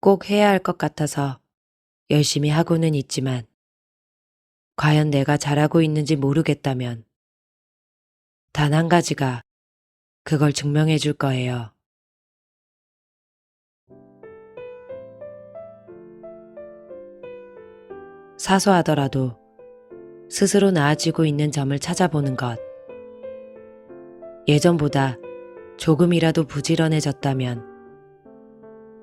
꼭 해야 할 것 같아서 열심히 하고는 있지만 과연 내가 잘하고 있는지 모르겠다면 단 한 가지가 그걸 증명해 줄 거예요. 사소하더라도 스스로 나아지고 있는 점을 찾아보는 것. 예전보다 조금이라도 부지런해졌다면,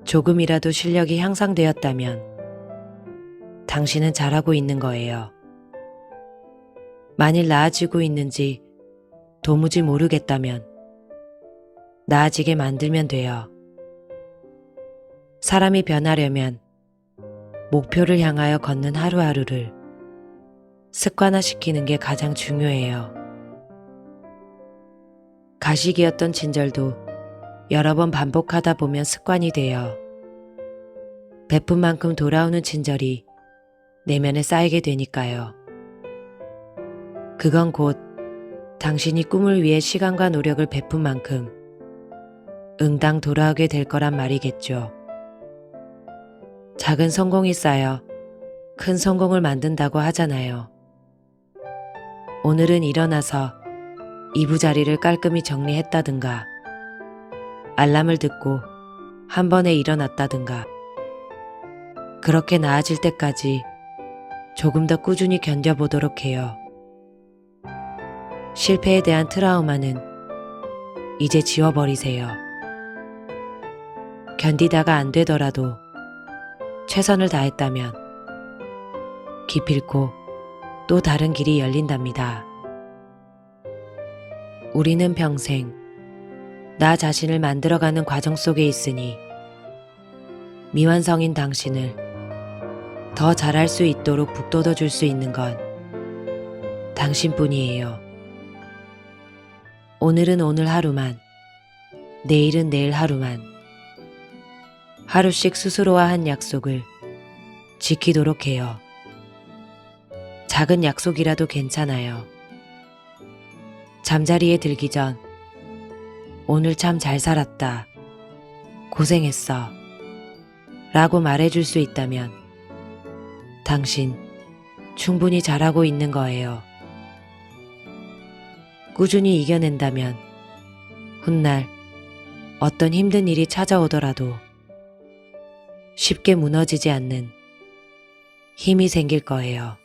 조금이라도 실력이 향상되었다면, 당신은 잘하고 있는 거예요. 만일 나아지고 있는지 도무지 모르겠다면, 나아지게 만들면 돼요. 사람이 변하려면 목표를 향하여 걷는 하루하루를 습관화시키는 게 가장 중요해요. 가식이었던 친절도 여러 번 반복하다 보면 습관이 되어 베푼 만큼 돌아오는 친절이 내면에 쌓이게 되니까요. 그건 곧 당신이 꿈을 위해 시간과 노력을 베푼 만큼 응당 돌아오게 될 거란 말이겠죠. 작은 성공이 쌓여 큰 성공을 만든다고 하잖아요. 오늘은 일어나서 이부 자리를 깔끔히 정리했다든가, 알람을 듣고 한 번에 일어났다든가, 그렇게 나아질 때까지 조금 더 꾸준히 견뎌보도록 해요. 실패에 대한 트라우마는 이제 지워버리세요. 견디다가 안 되더라도 최선을 다했다면 기필코 또 다른 길이 열린답니다. 우리는 평생 나 자신을 만들어가는 과정 속에 있으니 미완성인 당신을 더 잘할 수 있도록 북돋워 줄 수 있는 건 당신뿐이에요. 오늘은 오늘 하루만, 내일은 내일 하루만, 하루씩 스스로와 한 약속을 지키도록 해요. 작은 약속이라도 괜찮아요. 잠자리에 들기 전 오늘 참 잘 살았다. 고생했어. 라고 말해줄 수 있다면 당신 충분히 잘하고 있는 거예요. 꾸준히 이겨낸다면 훗날 어떤 힘든 일이 찾아오더라도 쉽게 무너지지 않는 힘이 생길 거예요.